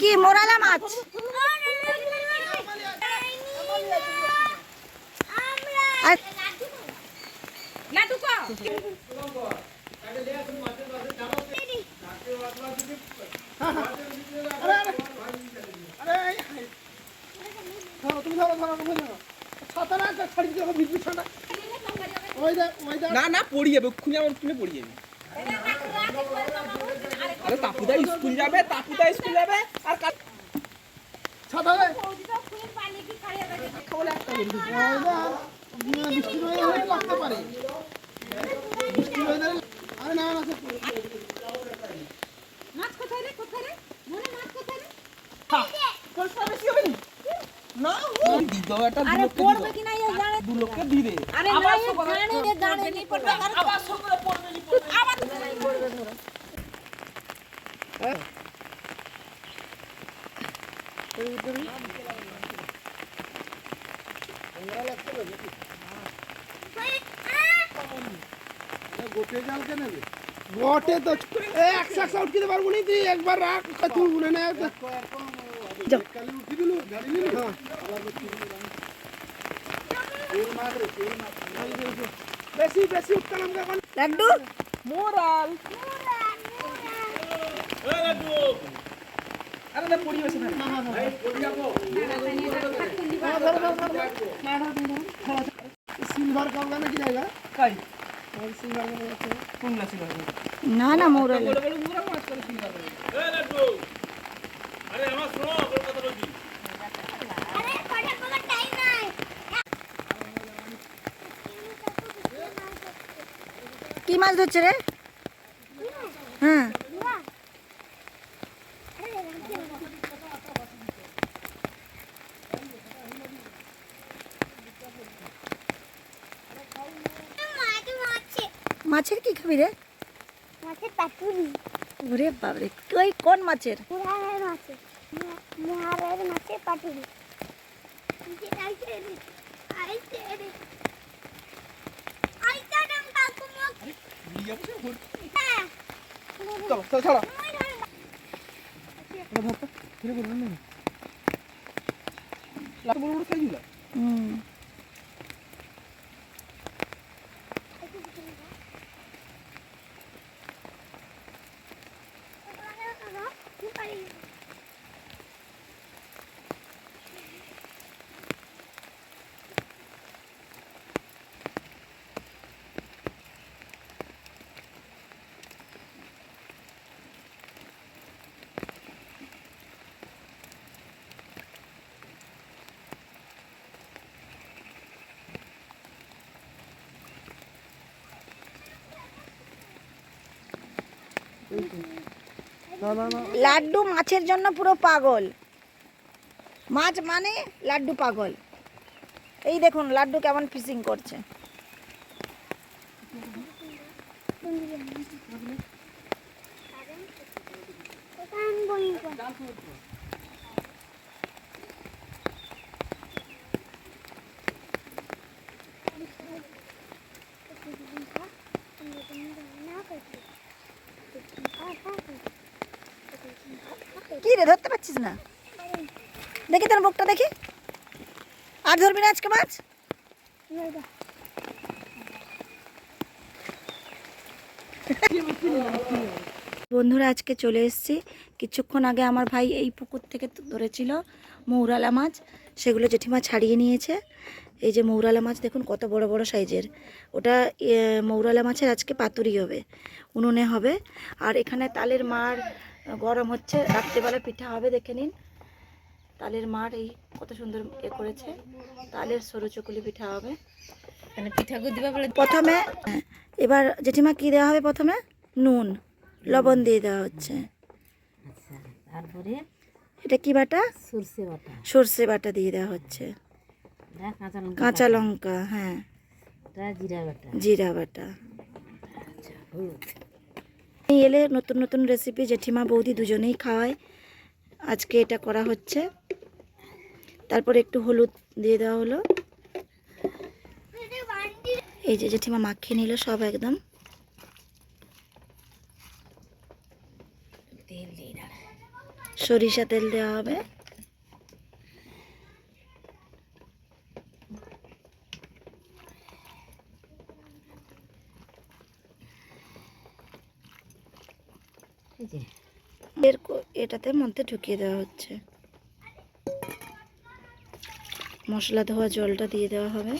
কি মোরালা মাছ? না না পড়ে যাবে ওক্ষুনি আমার তুমি পড়ে যাবে আরে তাপুদা স্কুল যাবে তাপুদা স্কুল যাবে আর ছাতা বৃষ্টি লাগতে পারে বৃষ্টি আরে না না সে দি দাও একটা দু আরে লোককে দি পড়বে কি না এ জানে দু লোককে আরে না জানে জানে নি পড়বে আবার সঙ্গে পড়বে নি পড়বে আবার পড়বে ধরো গোটে জাল কে নেবে গোটে তো এ একশো একশো উঠতে দিতে পারব নি তুই একবার রাখ তুই গুনে নে কালি উঠি দিলু গাড়ি নিলু হ্যাঁ বেশি বেশি উঠতাম এখন লাড্ডু মোরাল আরে না পড়ে যাবে না সিলভার কাপড় নাকি জায়গা কাই না না মাছ কি মাছ ধরছে রে? হ্যাঁ মাছের কি খাবি রে? মাছের পাতুরি। ওরে বাবরে তুই কোন মাছের? মুহারের মাছের। মুহারের মাছের পাতুরি। চলো চলো চলো লাট বড় বড় সাইজ হুম না না না লাড্ডু মাছের জন্য পুরো পাগল। মাছ মানে লাড্ডু পাগল। এই দেখুন, লাড্ডু কেমন ফিশিং করছে। কি রে, ধরতে পারছিস না? দেখি তোর মুখটা দেখি। আর ধরবি না আজকে মাছ? বন্ধুরা, আজকে চলে এসেছি। কিছুক্ষণ আগে আমার ভাই এই পুকুর থেকে ধরেছিল মৌরালা মাছ। সেগুলো জেঠিমা ছাড়িয়ে নিয়েছে। এই যে মৌরালা মাছ, দেখুন কত বড় বড় সাইজের। ওটা মৌরালা মাছের আজকে পাতুরি হবে, উনুনে হবে। আর এখানে তালের মার গরম হচ্ছে রাত্রেবেলা পিঠা হবে দেখে নিন। তালের মার এই কত সুন্দর এ করেছে। তালের সরু চকুলি পিঠা হবে প্রথমে হ্যাঁ, এবার জেঠিমা কি দেওয়া হবে প্রথমে? নুন লবণ দিয়ে দেওয়া হচ্ছে। তারপরে এটা কি বাটা? সরষে বাটা। সর্ষে বাটা দিয়ে দেওয়া হচ্ছে। কাঁচা লঙ্কা। হ্যাঁ। জিরা বাটা। জিরা বাটা। হলুদ এই এলে নতুন নতুন রেসিপি জেঠিমা বৌদি দুজনেই খাওয়ায়। আজকে এটা করা হচ্ছে। তারপর একটু হলুদ দিয়ে দেওয়া হলো। এই যে জেঠিমা মাখিয়ে নিল সব একদম। সরিষা তেল দেওয়া হবে। এর এটাতে মধ্যে ঢুকিয়ে দেওয়া হচ্ছে। মশলা ধোয়া জলটা দিয়ে দেওয়া হবে।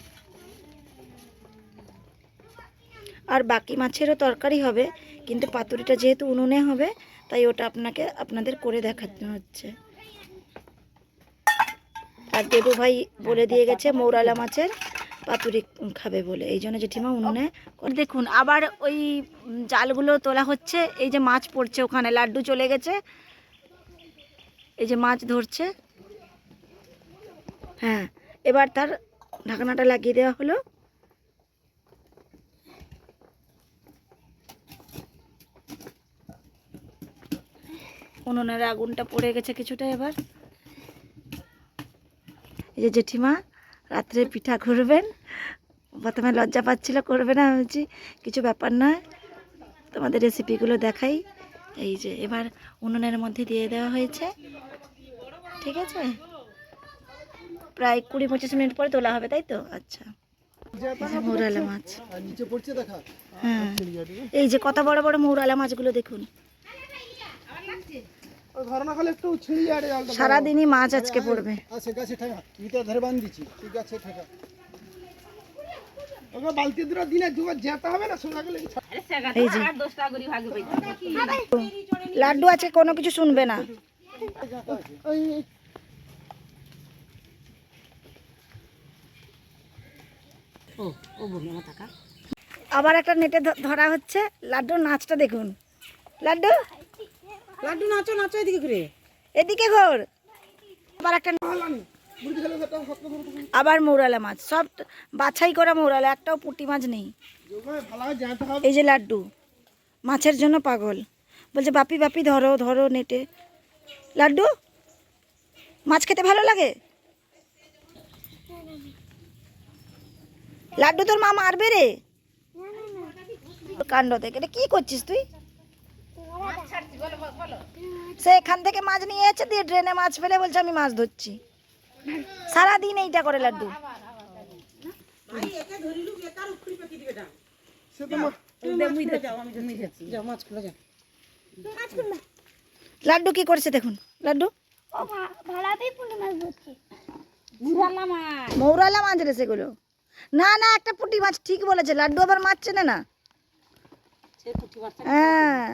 আর বাকি মাছেরও তরকারি হবে, কিন্তু পাতুরিটা যেহেতু উনুনে হবে, তাই ওটা আপনাকে, আপনাদের করে দেখাতে হচ্ছে। আর দেবু ভাই বলে দিয়ে গেছে মৌরালা মাছের। পাতুরি খাবে বলে। এই জন্য জেঠিমা উনুনে দেখুন, আবার ওই জালগুলো তোলা হচ্ছে। এই যে মাছ পড়ছে ওখানে, লাড্ডু চলে গেছে। এই যে মাছ ধরছে। হ্যাঁ এবার তার ঢাকনাটা লাগিয়ে দেওয়া হলো। উনুনের আগুনটা পড়ে গেছে কিছুটা এবার। এই যে জেঠিমা রাত্রে পিঠা করবেন। প্রথমে লজ্জা পাচ্ছিল করবে না আমি বলছি কিছু ব্যাপার না তোমাদের রেসিপিগুলো দেখাই। এই যে এবার উনুনের মধ্যে দিয়ে দেওয়া হয়েছে। ঠিক আছে? প্রায় কুড়ি পঁচিশ মিনিট পরে তোলা হবে তাই তো? আচ্ছা। এই যে মৌরালা মাছ। হ্যাঁ। এই যে কত বড় বড় মৌরালা মাছগুলো দেখুন। সারাদিনই মাছ আজকে পড়বে। আছে গাছে ঠেকা। ইটা ধরে বাঁধ দিচ্ছি তুই গাছে ঠেকা। ওকে বালতি দুটো দিনে দুবার যেতে হবে না সোজা গেলে এই যে। লাড্ডু আছে কোনো কিছু শুনবে না। আবার একটা নেটে ধ- ধরা হচ্ছে। লাড্ডুর নাচটা দেখুন। লাড্ডু? লাড্ডু নাচো নাচো এদিকে ঘুরে। এদিকে ঘর। আবার একটা আবার মৌরালা মাছ। সব বাছাই করা মৌরালা একটাও পুঁটি মাছ নেই। এই যে লাড্ডু মাছের জন্য পাগল। বলছে বাপি বাপি ধরো ধরো নেটে। লাড্ডু মাছ খেতে ভালো লাগে? লাড্ডু তোর মা মারবে রে? কাণ্ড থেকে এটা কি করছিস তুই? সে এখান থেকে মাছ নিয়ে যাচ্ছে দিয়ে ড্রেনে মাছ ফেলে বলছে আমি মাছ ধরছি। সারাদিন এইটা করে লাড্ডু। সে তো মা- লাড্ডু কি করছে দেখুন লাড্ডু? মৌরালা মাছ রে সেগুলো। না না একটা পুঁটি মাছ ঠিক বলেছে লাড্ডু আবার মাছ চেনে না। সে পুঁটি মাছটা হ্যাঁ।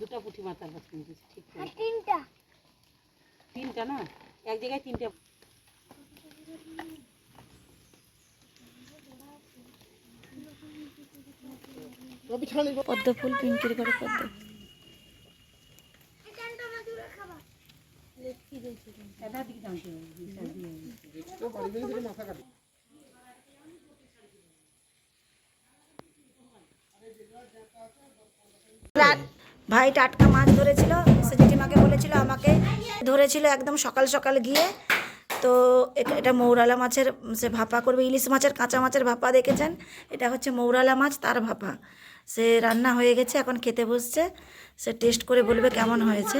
দুটো পুঁটি মাছ তার কাছে ঠিক। তিনটা। তিনটা না? এক জায়গায় তিনটা। পদ্ম ফুল পিঙ্কির ঘরে পদ্ম। রাত ভাই টাটকা মাছ ধরেছিল সে জেঠিমাকে বলেছিল আমাকে, ধরেছিল একদম সকাল সকাল গিয়ে। তো এটা এটা মৌরালা মাছের, সে ভাপা করবে, ইলিশ মাছের, কাঁচা মাছের ভাপা দেখেছেন? এটা হচ্ছে মৌরালা মাছ, তার ভাপা। সে রান্না হয়ে গেছে, এখন খেতে বসছে। সে টেস্ট করে বলবে কেমন হয়েছে।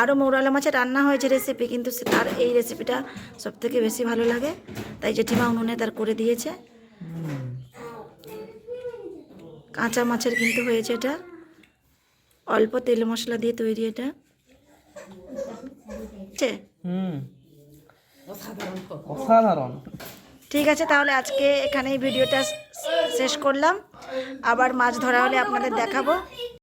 আরও মৌরালা মাছের রান্না হয়েছে রেসিপি কিন্তু সে তার এই রেসিপিটা সব থেকে বেশি ভালো লাগে। তাই জেঠিমা উনুনে তার করে দিয়েছে। কাঁচা মাছের কিন্তু হয়েছে এটা। অল্প তেল মশলা দিয়ে তৈরি এটা? অসাধারণ। ঠিক আছে তাহলে আজকে এখানেই ভিডিওটা শেষ করলাম। আবার মাছ ধরা হলে আপনাদের দেখাবো।